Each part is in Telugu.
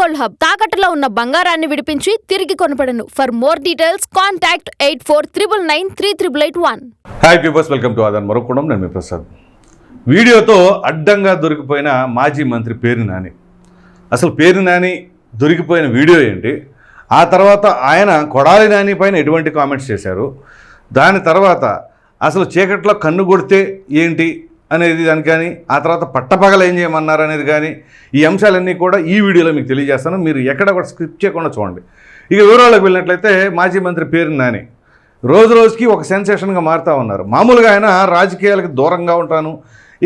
Gold hub. తాకట్టులో ఉన్న బంగారాన్ని విడిపించి తిరిగి కొనపడను for more details contact eight four triple nine three triple eight one hi peepers welcome to ఆదాన్ మరొకడం నేను మీ ప్రసాద్. వీడియోతో అడ్డంగా దొరికిపోయిన మాజీ మంత్రి పేరు నాని. అసలు పేరు నాని దొరికిపోయిన వీడియో ఏంటి? ఆ తర్వాత ఆయన కొడాలి నాని పైన ఎటువంటి కామెంట్స్ చేశారు? దాని తర్వాత అసలు చీకట్లో కన్ను కొడితే ఏంటి? అనేది దాని కానీ ఆ తర్వాత పట్టపగలు ఏం చేయమన్నారు అనేది కానీ ఈ అంశాలన్నీ కూడా ఈ వీడియోలో మీకు తెలియజేస్తాను. మీరు ఎక్కడ కూడా స్క్రిప్ట్ చేయకుండా చూడండి. ఇక వివరాలకు వెళ్ళినట్లయితే మాజీ మంత్రి పేరు నాని. రోజు రోజుకి ఒక సెన్సేషన్గా మారుతూ ఉన్నారు. మామూలుగా ఆయన రాజకీయాలకు దూరంగా ఉంటాను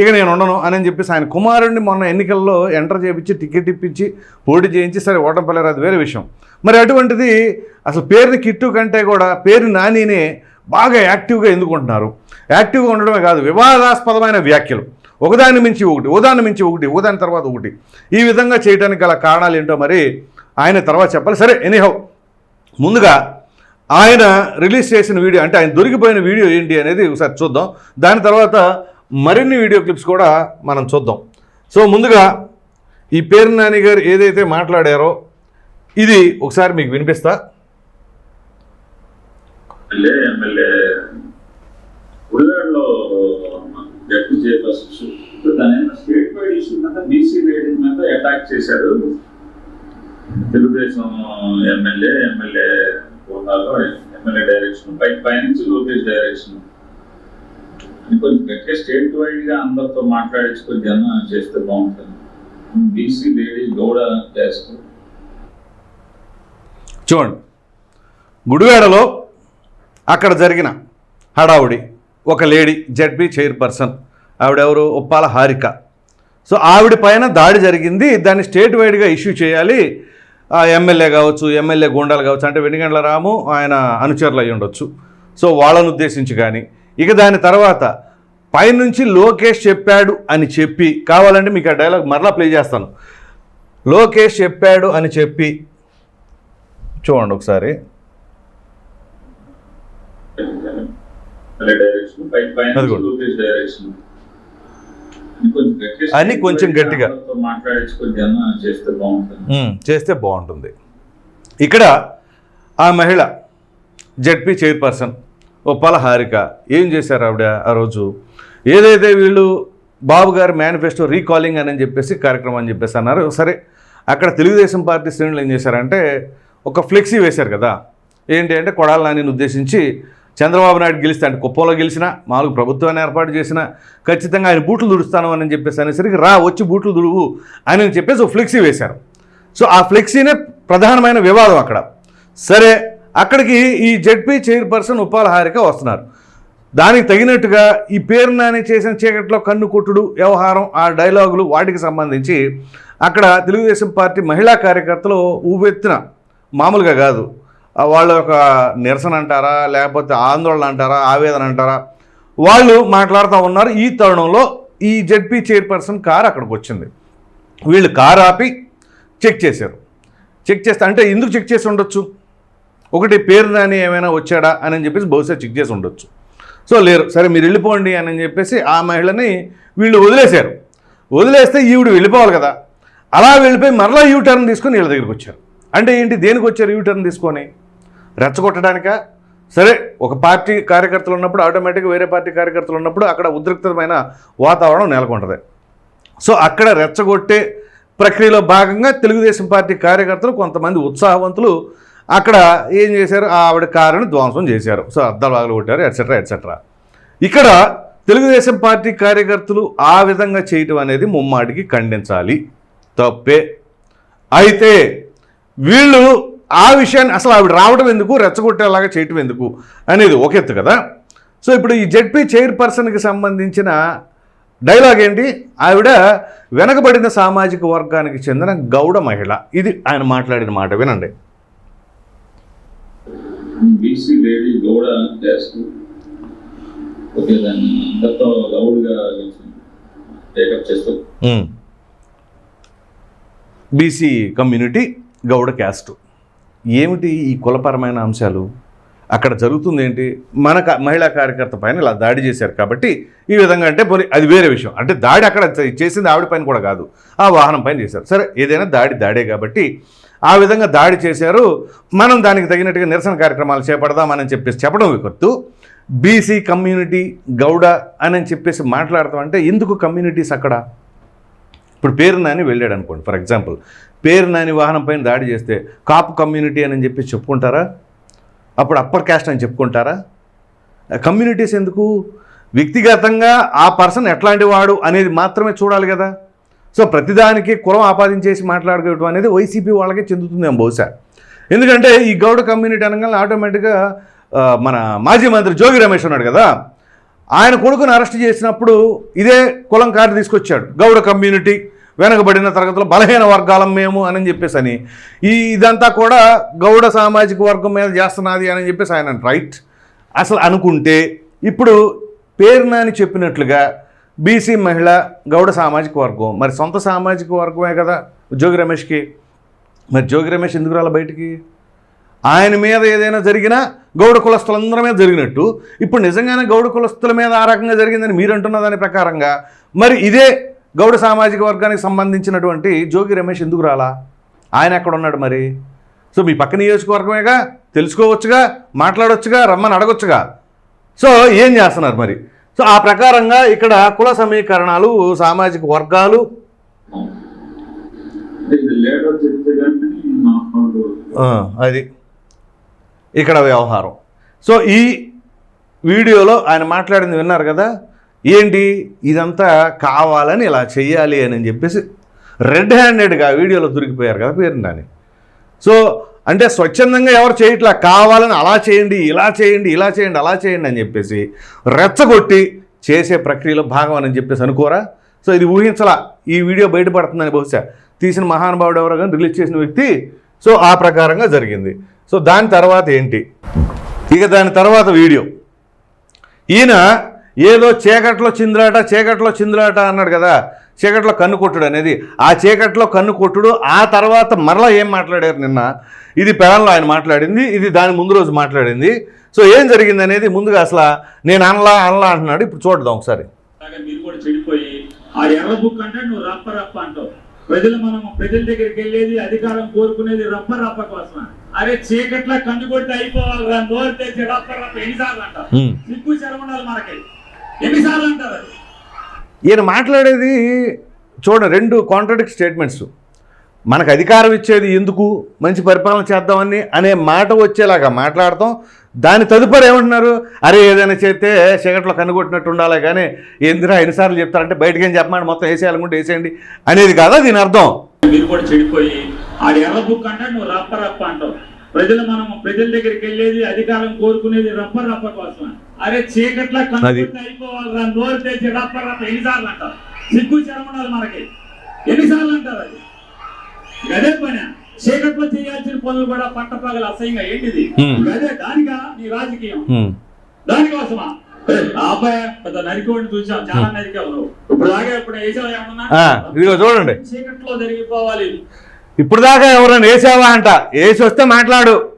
ఇక నేను ఉండను అని చెప్పేసి ఆయన కుమారుడిని మొన్న ఎన్నికల్లో ఎంటర్ చేయించి టికెట్ ఇప్పించి పోటీ చేయించి సరే ఓటమి పడలేరు అది వేరే విషయం. మరి అటువంటిది అసలు పేరుని కిట్టు కంటే కూడా పేరు నానినే బాగా యాక్టివ్గా ఎందుకుంటున్నారు? యాక్టివ్గా ఉండడమే కాదు వివాదాస్పదమైన వ్యాఖ్యలు. ఒకదాని మించి ఒకటి ఒకదాని మించి ఒకటి ఓదాని తర్వాత ఒకటి. ఈ విధంగా చేయడానికి గల కారణాలు ఏంటో మరి ఆయన తర్వాత చెప్పాలి. సరే ఎనీహౌ ముందుగా ఆయన రిలీజ్ చేసిన వీడియో అంటే ఆయన దొరికిపోయిన వీడియో ఏంటి అనేది ఒకసారి చూద్దాం. దాని తర్వాత మరిన్ని వీడియో క్లిప్స్ కూడా మనం చూద్దాం. సో ముందుగా ఈ పేరు నాని గారు ఏదైతే మాట్లాడారో ఇది ఒకసారి మీకు వినిపిస్తా. ఎమ్మెల్యే ఎమ్మెల్యే ఉడిగాడులో డెప్యూ చైర్పర్సన్స్ దాని స్టేట్ వైడ్ ఇష్యూ మీద బీసీ రేటింగ్ మీద అటాక్ చేశారు. తెలుగుదేశం ఎమ్మెల్యే ఎమ్మెల్యే హోదాలో ఎమ్మెల్యే డైరెక్షన్ పై పైనుంచి లోకేష్ డైరెక్షన్ అని కొంచెం గట్టిగా స్టేట్ వైడ్గా అందరితో మాట్లాడించుకొని జనం చేస్తే బాగుంటుంది. బీసీ లేడీ గౌడ చేస్తూ. చూడండి. గుడివాడలో అక్కడ జరిగిన హడావుడి ఒక లేడీ జడ్పీ చైర్పర్సన్ ఆవిడెవరు? ఉప్పాల హారిక. సో ఆవిడ పైన దాడి జరిగింది. దాన్ని స్టేట్ వైడ్గా ఇష్యూ చేయాలి. ఎమ్మెల్యే కావచ్చు ఎమ్మెల్యే గుండాలు కావచ్చు అంటే వెనుగండ్ల రాము ఆయన అనుచరులు అయి ఉండొచ్చు. సో వాళ్ళను ఉద్దేశించి కానీ ఇక దాని తర్వాత పైనుంచి లోకేష్ చెప్పాడు అని చెప్పి కావాలంటే మీకు ఆ డైలాగ్ మరలా ప్లే చేస్తాను. లోకేష్ చెప్పాడు అని చెప్పి చూడండి ఒకసారి. డైరెక్షన్ అని కొంచెం గట్టిగా చేస్తే బాగుంటుంది. ఇక్కడ ఆ మహిళ జడ్పీ చైర్పర్సన్ ఉప్పాల హారిక ఏం చేశారు ఆవిడ ఆ రోజు? ఏదైతే వీళ్ళు బాబు గారి మేనిఫెస్టో రీకాలింగ్ అని చెప్పేసి కార్యక్రమం అని చెప్పేసి అన్నారు. సరే అక్కడ తెలుగుదేశం పార్టీ శ్రేణులు ఏం చేశారంటే ఒక ఫ్లెక్సీ వేశారు కదా. ఏంటి అంటే కొడాల నానిని ఉద్దేశించి చంద్రబాబు నాయుడు గెలిస్తే అంటే కుప్పంలో గెలిచినా మామూలు ప్రభుత్వాన్ని ఏర్పాటు చేసినా ఖచ్చితంగా ఆయన బూట్లు దుడుస్తాను అని చెప్పేసి అనేసరికి రా వచ్చి బూట్లు దుడువు అని చెప్పేసి ఒక ఫ్లెక్సీ వేశారు. సో ఆ ఫ్లెక్సీనే ప్రధానమైన వివాదం అక్కడ. సరే అక్కడికి ఈ జడ్పీ చైర్పర్సన్ ఉపాల హారిక వస్తున్నారు. దానికి తగినట్టుగా ఈ పేరు నాని చేసిన చీకట్లో కన్ను కొట్టుడు వ్యవహారం ఆ డైలాగులు వాటికి సంబంధించి అక్కడ తెలుగుదేశం పార్టీ మహిళా కార్యకర్తలు ఊవెత్తిన మామూలుగా కాదు. వాళ్ళ యొక్క నిరసన అంటారా లేకపోతే ఆందోళన అంటారా ఆవేదన అంటారా? వాళ్ళు మాట్లాడుతూ ఉన్నారు. ఈ తరుణంలో ఈ జడ్పీ చైర్పర్సన్ కారు అక్కడికి వచ్చింది. వీళ్ళు కారు ఆపి చెక్ చేశారు. చెక్ చేస్తే అంటే ఎందుకు చెక్ చేసి ఉండొచ్చు? ఒకటి పేరు నాని ఏమైనా వచ్చాడా అని చెప్పేసి బహుశా చెక్ చేసి ఉండొచ్చు. సో లేరు. సరే మీరు వెళ్ళిపోండి అని చెప్పేసి ఆ మహిళని వీళ్ళు వదిలేశారు. వదిలేస్తే ఈవిడ వెళ్ళిపోవాలి కదా. అలా వెళ్ళిపోయి మరలా యూ టర్న్ తీసుకొని వీళ్ళ దగ్గరికి వచ్చారు. అంటే ఏంటి దేనికి వచ్చారు యూ టర్న్ తీసుకొని? రెచ్చగొట్టడానిక? సరే ఒక పార్టీ కార్యకర్తలు ఉన్నప్పుడు ఆటోమేటిక్గా వేరే పార్టీ కార్యకర్తలు ఉన్నప్పుడు అక్కడ ఉద్రిక్తమైన వాతావరణం నెలకొంటుంది. సో అక్కడ రెచ్చగొట్టే ప్రక్రియలో భాగంగా తెలుగుదేశం పార్టీ కార్యకర్తలు కొంతమంది ఉత్సాహవంతులు అక్కడ ఏం చేశారు? ఆవిడ కారుని ధ్వంసం చేశారు. సో అద్దాలు బాగలు కొట్టారు ఎట్సెట్రా ఎట్సెట్రా ఇక్కడ తెలుగుదేశం పార్టీ కార్యకర్తలు ఆ విధంగా చేయటం అనేది ముమ్మాటికి ఖండించాలి. తప్పే. అయితే వీళ్ళు ఆ విషయాన్ని అసలు ఆవిడ రావడం ఎందుకు? రెచ్చగొట్టేలాగా చేయటం ఎందుకు? అనేది ఒక ఎత్తు కదా. సో ఇప్పుడు ఈ జడ్పీ చైర్పర్సన్కి సంబంధించిన డైలాగ్ ఏంటి? ఆవిడ వెనకబడిన సామాజిక వర్గానికి చెందిన గౌడ మహిళ. ఇది ఆయన మాట్లాడిన మాట వినండి. బీసీ లేడీ గౌడ చేస్తూ ఓకే దాన్ని అందరితో గౌడ్గా టేకప్ చేస్తూ. BC community Gowda caste. ఏమిటి ఈ కులపరమైన అంశాలు? అక్కడ జరుగుతుంది ఏంటి? మన క- మహిళా కార్యకర్త పైన ఇలా దాడి చేశారు కాబట్టి ఈ విధంగా అంటే పోనీ అది వేరే విషయం. అంటే దాడి అక్కడ చేసింది ఆవిడ పైన కూడా కాదు. ఆ వాహనం పైన చేశారు. సరే ఏదైనా దాడి దాడే కాబట్టి ఆ విధంగా దాడి చేశారు. మనం దానికి తగినట్టుగా నిరసన కార్యక్రమాలు చేపడదామని చెప్పేసి చెప్పడం కొత్తు బీసీ కమ్యూనిటీ గౌడ అని చెప్పేసి మాట్లాడతాం అంటే ఎందుకు కమ్యూనిటీస్ అక్కడ? ఇప్పుడు పేరు నాని వెళ్ళాడు అనుకోండి. ఫర్ ఎగ్జాంపుల్ పేరు నాని వాహనం పైన దాడి చేస్తే కాపు కమ్యూనిటీ అని చెప్పి చెప్పుకుంటారా? అప్పుడు అప్పర్ క్యాస్ట్ అని చెప్పుకుంటారా? కమ్యూనిటీస్ ఎందుకు? వ్యక్తిగతంగా ఆ పర్సన్ ఎట్లాంటి వాడు అనేది మాత్రమే చూడాలి కదా. సో ప్రతిదానికి కులం ఆపాదించేసి మాట్లాడుకోవటం అనేది వైసీపీ వాళ్ళకే చెందుతుందేమో బహుశా. ఎందుకంటే ఈ గౌడ కమ్యూనిటీ అనగానే ఆటోమేటిక్గా మన మాజీ మంత్రి జోగి రమేష్ ఉన్నాడు కదా. ఆయన కొడుకుని అరెస్ట్ చేసినప్పుడు ఇదే కులం కార్డు తీసుకొచ్చాడు గౌడ కమ్యూనిటీ. వెనకబడిన తరగతిలో బలహీన వర్గాలం మేము అని చెప్పేసి అని. ఈ ఇదంతా కూడా గౌడ సామాజిక వర్గం మీద చేస్తున్నది అని చెప్పేసి ఆయన రైట్. అసలు అనుకుంటే ఇప్పుడు పేరునాని చెప్పినట్లుగా బీసీ మహిళ గౌడ సామాజిక వర్గం. మరి సొంత సామాజిక వర్గమే కదా జోగి రమేష్కి. మరి జోగి రమేష్ ఎందుకు రాల బయటికి? ఆయన మీద ఏదైనా జరిగినా గౌడ కులస్తులందరి మీద జరిగినట్టు. ఇప్పుడు నిజంగానే గౌడ కులస్తుల మీద ఆ రకంగా జరిగిందని మీరు అంటున్న దాని ప్రకారంగా. మరి ఇదే గౌడ సామాజిక వర్గానికి సంబంధించినటువంటి జోగి రమేష్ ఎందుకు రాలా? ఆయన ఎక్కడ ఉన్నాడు మరి? సో మీ పక్క నియోజకవర్గమేగా? తెలుసుకోవచ్చుగా మాట్లాడొచ్చుగా రమ్మని అడగొచ్చుగా? సో ఏం చేస్తున్నారు మరి? సో ఆ ప్రకారంగా ఇక్కడ కుల సమీకరణాలు సామాజిక వర్గాలు అది ఇక్కడ వ్యవహారం. సో ఈ వీడియోలో ఆయన మాట్లాడింది విన్నారు కదా? ఏంటి? ఇదంతా కావాలని ఇలా చెయ్యాలి అని చెప్పేసి రెడ్ హ్యాండెడ్గా వీడియోలో దొరికిపోయారు కదా పేరు నాని సో అంటే స్వచ్ఛందంగా ఎవరు చేయట్లా? కావాలని అలా చేయండి ఇలా చేయండి ఇలా చేయండి అలా చేయండి అని చెప్పేసి రెచ్చగొట్టి చేసే ప్రక్రియలో భాగం అని చెప్పేసి అనుకోరా? సో ఇది ఊహించలా. ఈ వీడియో బయటపడుతుందని బహుశా తీసిన మహానుభావుడు ఎవరో కానీ రిలీజ్ చేసిన వ్యక్తి. సో ఆ ప్రకారంగా జరిగింది. సో దాని తర్వాత ఏంటి? ఇక దాని తర్వాత వీడియో. ఈయన ఏదో చీకట్లో చిందులాట చీకట్లో చిందులాట అన్నాడు కదా. చీకట్లో కన్ను కొట్టుడు అనేది. ఆ చీకట్లో కన్ను కొట్టుడు ఆ తర్వాత మరలా ఏం మాట్లాడారు నిన్న? ఇది పెరంలో ఆయన మాట్లాడింది ఇది దాని ముందు రోజు మాట్లాడింది. సో ఏం జరిగింది అనేది ముందుగా అసలు నేను అనలా అనలా అంటున్నాడు. ఇప్పుడు చూడదాం ఒకసారి. అలాగే మీరు కూడా చెడిపోయి ఆ ఎర్ర బుక్ అంటే నువ్వు రప్ప రప్ప అంటావు. ప్రజలు మనం ప్రజల దగ్గరికి వెళ్ళేది అధికారం కోరుకునేది రప్ప రప్ప కోసం అరే చీకట్ల కన్ను కొట్టి అయిపోవాలి నోరు తెచ్చి రప్ప రప్ప ఎన్నిసార్లు అంటారు. సిగ్గు శరమణాలు మనకి. ఎన్నిసార్లు అంటారు? అది ఈయన మాట్లాడేది చూడండి రెండు కాంట్రడిక్ట్ స్టేట్మెంట్స్ మనకు అధికారం ఇచ్చేది ఎందుకు? మంచి పరిపాలన చేద్దామని అనే మాట వచ్చేలాగా మాట్లాడతాం. దాని తదుపరి ఏమంటున్నారు? అరే ఏదైనా చేస్తే చీకట్లో కనుగొట్టినట్టు ఉండాలి కానీ ఎందురా ఎన్నిసార్లు చెప్తారంటే బయటకి ఏం చెప్పమండి మొత్తం వేసేయాలనుకుంటే వేసేయండి అనేది కాదా దీని అర్థం? మీరు కూడా చెడిపోయి ఆ ఎర్ర బుక్ అంటే నువ్వు రప్ప రప్ప అంటావు. ప్రజలు మనం ప్రజల దగ్గరికి వెళ్ళేది అధికారం కోరుకునేది రప్ప రప్ప కోసం అరే చీకట్ల కన్ను అది. కొట్టి అయిపోవాలి రా, నోరు తెచ్చి రప్ప రప్ప ఎన్నిసార్లు అంటారు సిగ్గు శరమణాలు మనకి. ఎన్నిసార్లు అంటారు అది? అదే పని. చీకట్లో చేయాల్సిన పనులు కూడా పట్టపగల అసహ్యంగా ఏంటిది? అదే దానికా? నీ రాజకీయం. దానికోసమా? అబ్బాయి పెద్ద నరికోడిని చూసాం చాలా నరికావు ఇప్పుడు దాకా ఇప్పుడు వేసావు ఏమన్నా? చూడండి. చీకట్లో జరిగిపోవాలి. ఇప్పుడు దాకా ఎవరైనా వేసావా అంట? వేసి వస్తే మాట్లాడు.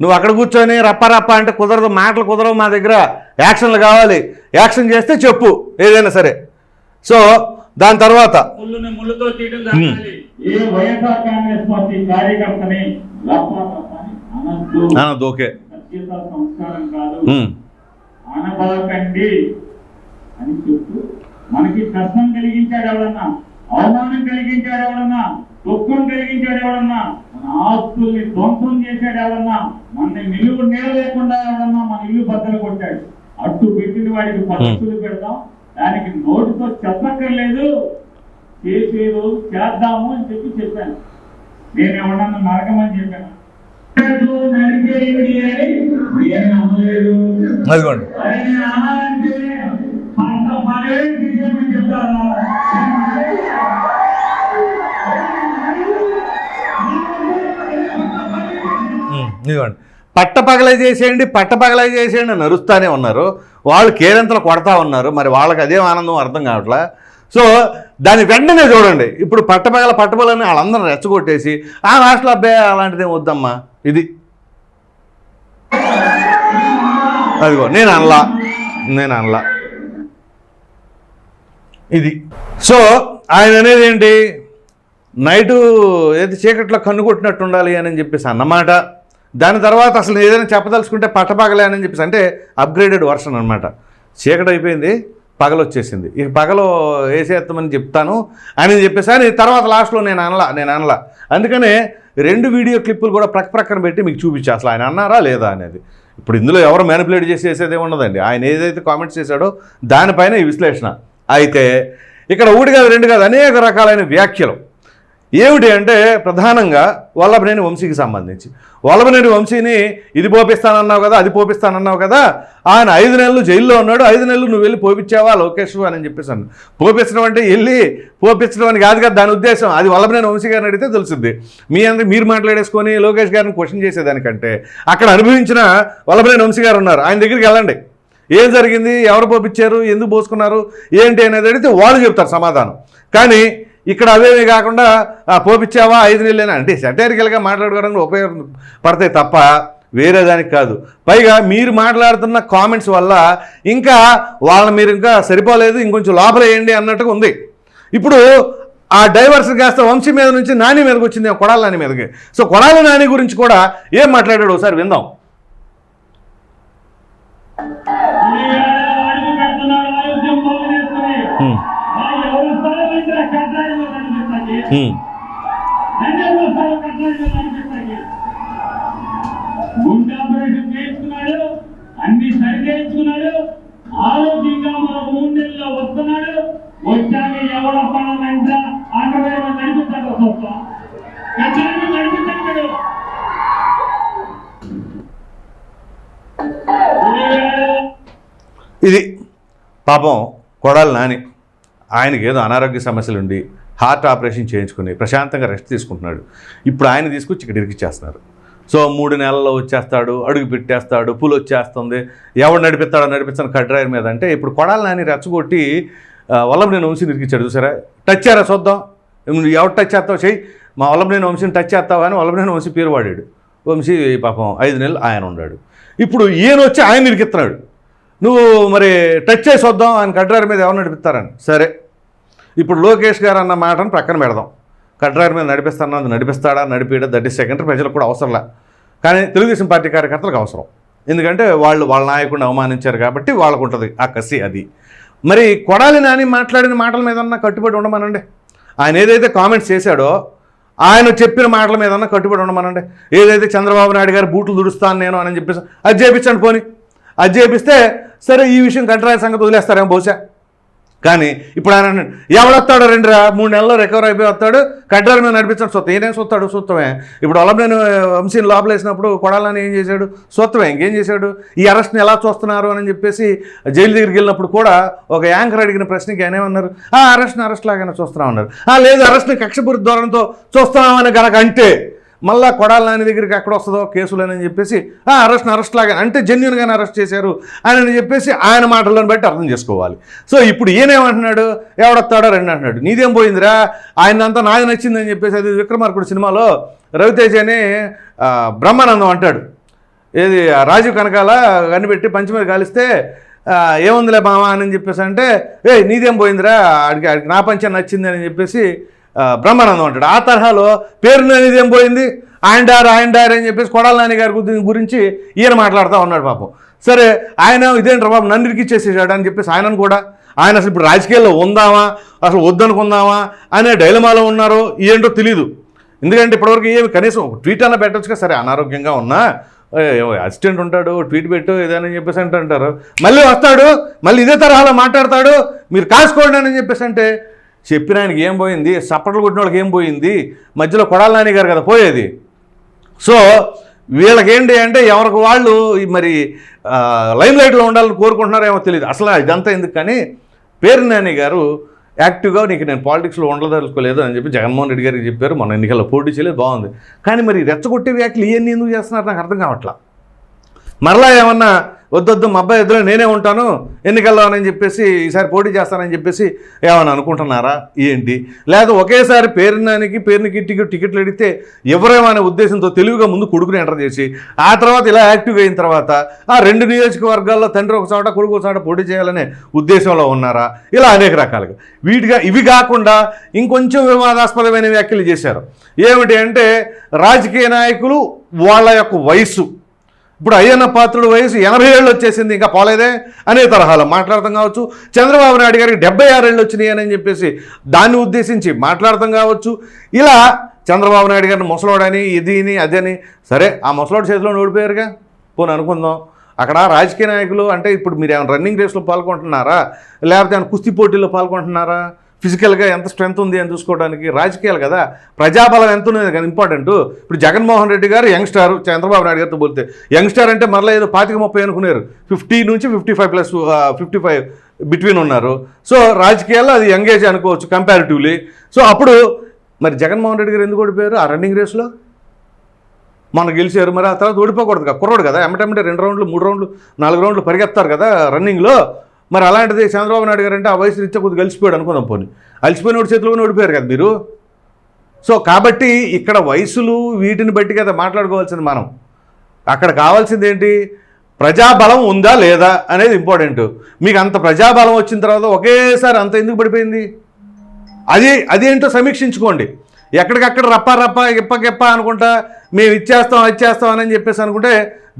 నువ్వు అక్కడ కూర్చొని రప్ప రప్ప అంటే కుదరదు మాటలు కుదరవు మా దగ్గర. యాక్షన్లు కావాలి. యాక్షన్ చేస్తే చెప్పు ఏదైనా సరే. సో దాని తర్వాత. అనొద్దు. ఓకే. మనకి కష్టం కలిగించాడు ఎవడన్నా అవమానం కలిగించాడు ఎవడన్నా దుఃఖం కలిగించాడు ఎవడన్నా మన ఆస్తుల్ని ధ్వంసం చేశాడు ఎవడన్నా మన నిలువు నీడ లేకుండా ఎవడన్నా మన ఇల్లు బద్దలు కొట్టాడు. అట్టు పెట్టిన వాడికి పద్ధతులు పెడదాం దానికి నోటితో చెప్పక్కర్లేదు. చేసే రోజు చేద్దాము అని చెప్పి చెప్పాను. నేను చెప్పాను? నరికేయుడి అని నమ్మలేదు. అదిగోండి. ఇదిగోండి. పట్టపగలే చేసేయండి పట్టపగలే చేసేయండి నరుస్తూనే నరుస్తానే ఉన్నారు. వాళ్ళు కేరింతలు కొడతా ఉన్నారు. మరి వాళ్ళకి అదేం ఆనందం అర్థం కావట్లా? సో దాని వెంటనే చూడండి. ఇప్పుడు పట్టపగల పట్టపగలని వాళ్ళందరూ రెచ్చగొట్టేసి ఆ రాష్ట్ర అబ్బాయి అలాంటిదేం వద్దమ్మా. ఇది. అదిగో నేను అనలా. నేను అనలా. ఇది. సో ఆయన అనేది ఏంటి? నైటు ఏది చీకట్లో కన్ను కొట్టినట్టు ఉండాలి అని చెప్పేసి అన్నమాట. దాని తర్వాత అసలు ఏదైనా చెప్పదలుచుకుంటే పట్టపగలేనని చెప్పేసి అంటే అప్గ్రేడెడ్ వర్షన్ అనమాట చీకటి అయిపోయింది పగలొచ్చేసింది ఇక పగలు వేసేస్తామని చెప్తాను అని చెప్పేసి అని తర్వాత లాస్ట్లో నేను అనలా నేను అనలా. అందుకనే రెండు వీడియో క్లిప్పులు కూడా ప్రక్క ప్రక్కన పెట్టి మీకు చూపించా. అసలు ఆయన అన్నారా లేదా అనేది. ఇప్పుడు ఇందులో ఎవరు మ్యానిపులేట్ చేసి వేసేదే ఉండదండి ఆయన ఏదైతే కామెంట్స్ చేశాడో దానిపైన ఈ విశ్లేషణ. అయితే ఇక్కడ ఒకటి కాదు రెండు కాదు అనేక రకాలైన వ్యాఖ్యలు. ఏమిటి అంటే ప్రధానంగా వల్లభనేని వంశీకి సంబంధించి. వల్లభనేని వంశీని ఇది పోపిస్తానన్నావు కదా అది పోపిస్తానన్నావు కదా ఆయన ఐదు నెలలు జైల్లో ఉన్నాడు ఐదు నెలలు నువ్వు వెళ్ళి పోపించావా లోకేష్ అని చెప్పేసి అన్నాడు. పోపించడం అంటే వెళ్ళి పోపించడం అని కాదు కదా దాని ఉద్దేశం. అది వల్లభనేని వంశీ గారిని అడిగితే తెలుస్తుంది మీ అందరూ మీరు మాట్లాడేసుకొని లోకేష్ గారిని క్వశ్చన్ చేసేదానికంటే అక్కడ అనుభవించిన వల్లభనేని వంశీ గారు ఉన్నారు. ఆయన దగ్గరికి వెళ్ళండి. ఏం జరిగింది? ఎవరు పోపించారు ఎందుకు పోసుకున్నారు? ఏంటి అనేది అడిగితే వాళ్ళు చెప్తారు సమాధానం. కానీ ఇక్కడ అవేమీ కాకుండా "ఆ, పోపించావా ఐదు నెలలేనా అంటే సెటైరికల్గా మాట్లాడుకోవడానికి ఉపయోగపడతాయి తప్ప వేరే దానికి కాదు. పైగా మీరు మాట్లాడుతున్న కామెంట్స్ వల్ల ఇంకా వాళ్ళ మీరు ఇంకా సరిపోలేదు ఇంకొంచెం లోపల వేయండి అన్నట్టుగా ఉంది. ఇప్పుడు ఆ డైవర్స్ కాస్త వంశీ మీద నుంచి నాని మీదకి వచ్చింది కొడాల నాని మీదకి. సో కొడాల నాని గురించి కూడా ఏం మాట్లాడాడు ఒకసారి విందాం. అడుగు గుండె ఆపరేషన్ చేయించుకున్నాడు అన్ని సరి చేయించుకున్నాడు ఆరోగ్యంగా మరొక మూడు నెలల్లో వస్తున్నాడు వచ్చాక ఎవడ ఆంధ్రప్రదేశ్ ఇది పాపం కొడాలి నాని. ఆయనకి ఏదో అనారోగ్య సమస్యలు ఉండి హార్ట్ ఆపరేషన్ చేయించుకుని ప్రశాంతంగా రెస్ట్ తీసుకుంటున్నాడు. ఇప్పుడు ఆయన తీసుకొచ్చి ఇక్కడ ఇరికిచ్చేస్తున్నారు. సో మూడు నెలల్లో వచ్చేస్తాడు అడుగు పెట్టేస్తాడు పూలు వచ్చేస్తుంది. ఎవడు నడిపిస్తాడో నడిపిస్తాను కడ్రాయర్ మీద అంటే ఇప్పుడు కొడాలని నాని రెచ్చగొట్టి వల్లభ నేను వంశీని ఇరికిచ్చాడు చూసారా? టచ్ చేరా చూద్దాం. నువ్వు ఎవరు టచ్ చేస్తావు చెయ్యి. మా వల్లభనేని వంశీని టచ్ చేస్తావా అని వల్లభనేని వంశీ పేరు వాడాడు. వంశీ పాపం ఐదు నెలలు ఆయన ఉన్నాడు. ఇప్పుడు ఈయన వచ్చి ఆయన ఇరికిస్తున్నాడు. నువ్వు మరి టచ్ చేసి వద్దాం ఆయన కడ్రాయర్ మీద ఎవరు నడిపిస్తారని. సరే. ఇప్పుడు లోకేష్ గారు అన్న మాటను ప్రక్కన పెడదాం. కడ్రారి మీద నడిపిస్తానన్నది నడిపిస్తాడా నడిపిడా దట్ ఈస్ సెకండరీ ప్రజలకు కూడా అవసరంలా. కానీ తెలుగుదేశం పార్టీ కార్యకర్తలకు అవసరం. ఎందుకంటే వాళ్ళు వాళ్ళ నాయకుడిని అవమానించారు కాబట్టి వాళ్ళకు ఉంటుంది ఆ కసి అది. మరి కొడాలి నాని మాట్లాడిన మాటల మీద కట్టుబడి ఉండమనండి. ఆయన ఏదైతే కామెంట్స్ చేశాడో ఆయన చెప్పిన మాటల మీద కట్టుబడి ఉండమనండి. ఏదైతే చంద్రబాబు నాయుడు గారు బూట్లు దుడుస్తాను నేను అని చెప్పేసి అది చేపించండి పోని. అది చేపిస్తే సరే ఈ విషయం కంట్రాయ సంగతి వదిలేస్తారేమో బహుశా. కానీ ఇప్పుడు ఆయన ఎవడొస్తాడు రెండు రా మూడు నెలల్లో రికవర్ అయిపోయి వస్తాడు. కడ్డారి మీద నడిపించాడు. సొత్తం. ఏనేం సొత్తాడు? సొత్తమే. ఇప్పుడు నేను వంశీని లోపల వేసినప్పుడు కొడాలని ఏం చేశాడు? సొత్తమే. ఇంకేం చేశాడు? ఈ అరెస్ట్ని ఎలా చూస్తున్నారు అని చెప్పేసి జైలు దగ్గరికి వెళ్ళినప్పుడు కూడా ఒక యాంకర్ అడిగిన ప్రశ్నకి ఆయన ఏమన్నారు? ఆ అరెస్ట్ని అరెస్ట్ లాగానే చూస్తున్నామన్నారు. "ఆ, లేదు అరెస్ట్ని కక్షపూరిత ధోరణితో చూస్తున్నామని కనుక అంటే మళ్ళా కొడాల నాని దగ్గరికి ఎక్కడ వస్తుందో కేసులని చెప్పేసి "ఆ, అరెస్ట్ అరెస్ట్ లాగా అంటే జెన్యున్గానే అరెస్ట్ చేశారు అని చెప్పేసి ఆయన మాటలను బట్టి అర్థం చేసుకోవాలి. సో ఇప్పుడు ఈయనేమంటున్నాడు ఎవడొస్తాడో రండి అంటున్నాడు. నీదేం పోయిందిరా? ఆయన అంతా నాది నచ్చిందని చెప్పేసి అది విక్రమార్కుడు సినిమాలో రవితేజ అని బ్రహ్మానందం అంటాడు. ఏది రాజు రాజీవ్ కనకాల కనిపెట్టి పంచి మీద కాలిస్తే ఏముందిలే మామ అని చెప్పేసి అంటే ఏ నీదేం పోయిందిరా? ఆడికి ఆడికి నా పంచం నచ్చింది అని చెప్పేసి బ్రహ్మానందం అంటాడు. ఆ తరహాలో పేరు అనేది ఏం పోయింది? ఆయన డారు ఆయన డార్ అని చెప్పేసి కొడాల నాని గారి గురించి ఈయన మాట్లాడుతూ ఉన్నాడు పాపం. సరే ఆయన ఇదేంట్రా బాబు నన్ను ఇరికిచ్చేసేసాడు అని చెప్పేసి ఆయనను కూడా ఆయన అసలు ఇప్పుడు రాజకీయాల్లో ఉందామా? అసలు వద్దనుకుందామా? అనే డైలమాలో ఉన్నారో ఏంటో తెలీదు. ఎందుకంటే ఇప్పటివరకు ఏమి కనీసం ఒక ట్వీట్ అన్న పెట్టొచ్చుగా సరే అనారోగ్యంగా ఉన్నా అసిస్టెంట్ ఉంటాడు ట్వీట్ పెట్టు ఏదైనా చెప్పేసి అంటే అంటారు మళ్ళీ వస్తాడు మళ్ళీ ఇదే తరహాలో మాట్లాడతాడు మీరు కాసుకోండి అని చెప్పేసి అంటే చెప్పిన ఆయనకి ఏం పోయింది? సప్పట్లు కొట్టిన వాళ్ళకి ఏం పోయింది? మధ్యలో కొడాల నాని గారు కదా పోయేది. సో వీళ్ళకేంటి అంటే ఎవరికి వాళ్ళు మరి లైమ్ లైట్లో ఉండాలని కోరుకుంటున్నారేమో తెలియదు అసలు ఇదంతా ఎందుకు కానీ పేరు నాని గారు యాక్టివ్గా నీకు నేను పాలిటిక్స్లో ఉండదలుచుకోలేదు అని చెప్పి జగన్మోహన్ రెడ్డి గారికి చెప్పారు. మన ఎన్నికల్లో పోటీ చేయలేదు బాగుంది. కానీ మరి రెచ్చగొట్టే వ్యాఖ్యలు ఇవన్నీ ఎందుకు చేస్తున్నారు? నాకు అర్థం కావట్లా. మరలా ఏమన్నా వద్దొద్దు మా అబ్బాయి ఇద్దరు నేనే ఉంటాను ఎన్నికల్లో అని చెప్పేసి ఈసారి పోటీ చేస్తానని చెప్పేసి ఏమని అనుకుంటున్నారా? ఏంటి? లేదా ఒకేసారి పేరునానికి పేరునికి టికెట్ టికెట్లు అడిగితే ఎవరేమో అనే ఉద్దేశంతో తెలివిగా ముందు కొడుకుని ఎంటర్ చేసి ఆ తర్వాత ఇలా యాక్టివ్ అయిన తర్వాత ఆ రెండు నియోజకవర్గాల్లో తండ్రి ఒక చోట కొడుకు ఒక చోట పోటీ చేయాలనే ఉద్దేశంలో ఉన్నారా? ఇలా అనేక రకాలుగా. వీటిగా ఇవి కాకుండా ఇంకొంచెం వివాదాస్పదమైన వ్యాఖ్యలు చేశారు. ఏమిటి అంటే రాజకీయ నాయకులు వాళ్ళ యొక్క వయసు ఇప్పుడు అయ్యన్న పాత్రుడు వయసు ఎనభై ఏళ్ళు వచ్చేసింది ఇంకా పోలేదే? అనే తరహాలో మాట్లాడతాం కావచ్చు. చంద్రబాబు నాయుడు గారికి డెబ్బై ఆరు ఏళ్ళు వచ్చినాయి అని చెప్పేసి దాన్ని ఉద్దేశించి మాట్లాడతాం కావచ్చు. ఇలా చంద్రబాబు నాయుడు గారిని ముసలోడని ఇదిని అదని సరే ఆ ముసలోడి చేతిలో ఓడిపోయారుగా పోనీ అనుకుందాం. అక్కడ రాజకీయ నాయకులు అంటే ఇప్పుడు మీరు ఏమైనా రన్నింగ్ రేస్లో పాల్గొంటున్నారా? లేకపోతే ఏమైనా కుస్తీ పోటీల్లో పాల్గొంటున్నారా? ఫిజికల్గా ఎంత స్ట్రెంత్ ఉంది అని చూసుకోవడానికి రాజకీయాలు కదా. ప్రజాబలం ఎంత ఉన్నది కదా ఇంపార్టెంట్. ఇప్పుడు జగన్మోహన్ రెడ్డి గారు యంగ్స్టార్ చంద్రబాబు నాయుడు గారితో పోలితే. యంగ్స్టార్ అంటే మరలా ఏదో పాతిక ముప్పై అనుకున్నారు ఫిఫ్టీ నుంచి fifty five plus fifty five between ఉన్నారు. సో రాజకీయాల్లో అది యంగ్ ఏజ్ అనుకోవచ్చు కంపారిటివ్లీ. సో అప్పుడు మరి జగన్మోహన్ రెడ్డి గారు ఎందుకు ఓడిపోయారు? ఆ రన్నింగ్ రేస్లో? మనం గెలిచారు మరి ఆ తర్వాత ఓడిపోకూడదు కదా కుర్రోడు కదా. ఎమ్మటెమ్మటే రెండు రౌండ్లు మూడు రౌండ్లు నాలుగు రౌండ్లు పరిగెత్తారు కదా రన్నింగ్లో. మరి అలాంటిది చంద్రబాబు నాయుడు గారు అంటే ఆ వయసు రీత్యా కొద్దిగా కలిసిపోయాడు అనుకుందాం పోనీ. అలసిపోయిన వాడి చేతిలోనే ఓడిపోయారు కదా మీరు. సో కాబట్టి ఇక్కడ వయసులు వీటిని బట్టి కదా మాట్లాడుకోవాల్సింది మనం. అక్కడ కావాల్సింది ఏంటి? ప్రజాబలం ఉందా లేదా అనేది ఇంపార్టెంట్. మీకు అంత ప్రజాబలం వచ్చిన తర్వాత ఒకేసారి అంత ఎందుకు పడిపోయింది? అది అదేంటో సమీక్షించుకోండి. ఎక్కడికక్కడ రప్ప రప్ప ఇప్ప గిప్ప అనుకుంటా మేము ఇచ్చేస్తాం అది చేస్తాం అని చెప్పేసి అనుకుంటే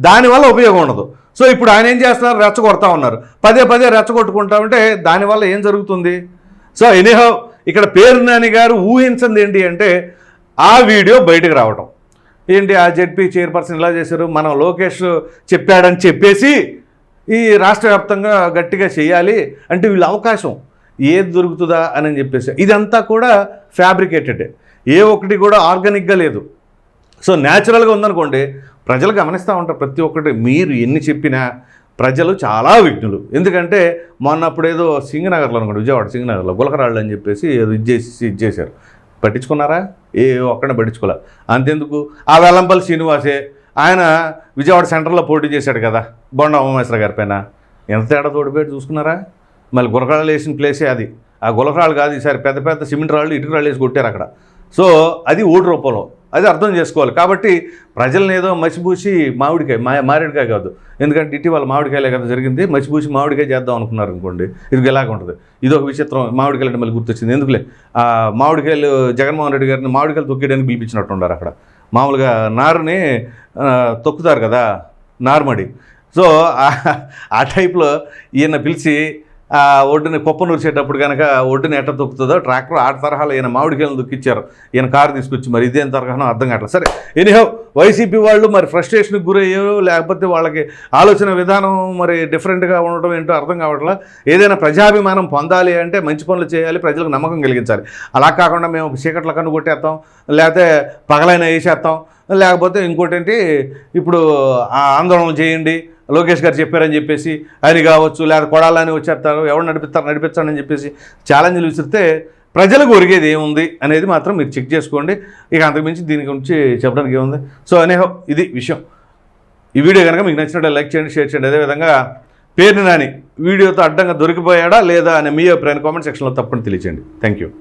దానివల్ల ఉపయోగం ఉండదు. సో ఇప్పుడు ఆయన ఏం చేస్తున్నారు? రెచ్చగొడతా ఉన్నారు. పదే పదే రెచ్చగొట్టుకుంటా ఉంటే దానివల్ల ఏం జరుగుతుంది? సో ఎనీహౌ ఇక్కడ పేరు నాని గారు ఊహించింది ఏంటి అంటే ఆ వీడియో బయటకు రావటం. ఏంటి ఆ జెడ్పీ చైర్పర్సన్ ఇలా చేశారు? మనం లోకేష్ చెప్పాడని చెప్పేసి ఈ రాష్ట్ర వ్యాప్తంగా గట్టిగా చేయాలి అంటే వీళ్ళ అవకాశం. ఏది దొరుకుతుందా అని చెప్పేసి. ఇదంతా కూడా ఫ్యాబ్రికేటెడ్. ఏ ఒక్కటి కూడా ఆర్గానిక్గా లేదు. సో న్యాచురల్గా ఉందనుకోండి ప్రజలు గమనిస్తూ ఉంటారు ప్రతి ఒక్కటి. మీరు ఎన్ని చెప్పినా ప్రజలు చాలా విఘ్నులు. ఎందుకంటే మొన్నప్పుడు ఏదో సింగనగర్లో అనుకోండి విజయవాడ సింగనగర్లో గులకరాళ్ళు అని చెప్పేసి ఏదో ఇది చేసి ఇది చేశారు. పట్టించుకున్నారా? ఏ ఒక్కడిని పట్టించుకోలేదు అంతెందుకు? ఆ వెల్లంపల్లి శ్రీనివాసే ఆయన విజయవాడ సెంటర్లో పోటీ చేశాడు కదా బొండ ఉమేశ్వర గారి పైన. ఎంత తేడా తోడిపోయి చూసుకున్నారా? మళ్ళీ గులకరాళ్ళు వేసిన ప్లేసే అది. ఆ గులకరాళ్ళు కాదు ఈసారి పెద్ద పెద్ద సిమెంట్ రాళ్ళు ఇటుక రాళ్ళు వేసి కొట్టారు అక్కడ. సో అది ఓటు రూపంలో. అది అర్థం చేసుకోవాలి. కాబట్టి ప్రజల్ని ఏదో మసిపూసి మామిడికాయ మా మారేడుకాయ కాదు. ఎందుకంటే ఇటీవల మామిడికాయలే కదా జరిగింది. మసిపూసి మామిడికాయ చేద్దాం అనుకున్నారు అనుకోండి. ఇది ఎలాగ ఉంటుంది. ఇది ఒక విచిత్రం మామిడికాయలు అంటే మళ్ళీ గుర్తొచ్చింది. ఎందుకులే? మామిడికాయలు జగన్మోహన్ రెడ్డి గారిని మామిడికాయలు తొక్కేయడానికి పిలిపించినట్టు ఉన్నారు అక్కడ. మామూలుగా నారుని తొక్కుతారు కదా నార్మడి. సో ఆ- టైప్లో ఈయన పిలిచి ఒడ్డుని కుప్పను నూర్చేటప్పుడు కనుక ఒడ్డుని ఎట్ట తొక్కుతుందో ట్రాక్టర్ ఆ తరహాలో ఈయన మామిడికాయలను దుక్కిచ్చారు. ఈయన కారు తీసుకొచ్చి మరి ఇదేం తరహానో అర్థం కావట్లేదు. సరే ఎనీహౌ వైసీపీ వాళ్ళు మరి ఫ్రస్ట్రేషన్కి గురయ్యారు లేకపోతే వాళ్ళకి ఆలోచన విధానం మరి డిఫరెంట్గా ఉండడం ఏంటో అర్థం కావట్లే? ఏదైనా ప్రజాభిమానం పొందాలి అంటే మంచి పనులు చేయాలి ప్రజలకు నమ్మకం కలిగించాలి. అలా కాకుండా మేము చీకట్ల కన్ను కొట్టేస్తాం లేకపోతే పగలైనా వేసేస్తాం లేకపోతే ఇంకోటి ఏంటి ఇప్పుడు ఆందోళనలు ఆందోళన చేయండి లోకేష్ గారు చెప్పారని చెప్పేసి ఆయన కావచ్చు లేదా కొడాలని వచ్చేస్తారు ఎవరు నడిపిస్తారు నడిపించారని చెప్పేసి ఛాలెంజ్లు విసిరితే ప్రజలకు ఒరిగేది ఏముంది అనేది మాత్రం మీరు చెక్ చేసుకోండి. ఇక అంతకుమించి దీని గురించి చెప్పడానికి ఏముంది? సో అనేహో ఇది విషయం. ఈ వీడియో కనుక మీకు నచ్చినట్టు లైక్ చేయండి షేర్ చేయండి. అదేవిధంగా పేరుని నాని వీడియోతో అడ్డంగా దొరికిపోయాడా లేదా అనే మీ అభిప్రాయాన్ని కామెంట్ సెక్షన్లో తప్పని తెలియచేయండి. Thank you